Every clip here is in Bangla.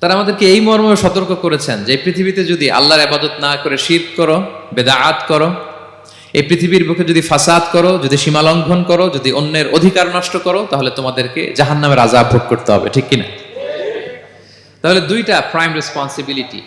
তারা আমাদেরকে এই মর্মে সতর্ক করেছেন যে পৃথিবীতে যদি আল্লাহর আবাদত না করে শীত করো বেদাআত করো, এই পৃথিবীর বুকে যদি ফাসাদ করো, যদি সীমা লঙ্ঘন করো, যদি অন্যের অধিকার নষ্ট করো, তাহলে তোমাদেরকে জাহান জাহান্নামের আজাব ভোগ করতে হবে। ঠিক কিনা? তাহলে দুইটা প্রাইম রেসপন্সিবিলিটি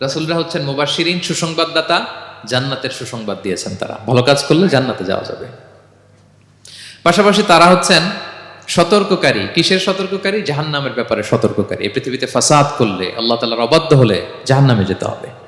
রাসুলরা হচ্ছেন মুবাশশিরিন, সুসংবাদদাতা, জান্নাতের সুসংবাদ দিয়েছেন তারা। ভালো কাজ করলে জান্নাতে যাওয়া যাবে। পাশাপাশি তারা হচ্ছেন সতর্ককারী? কিসের সতর্ককারী? জাহান্নামের ব্যাপারে সতর্ককারী। এই পৃথিবীতে ফাসাদ করলে, আল্লাহ তালার অবাধ্য হলে জাহান্নামে যেতে হবে।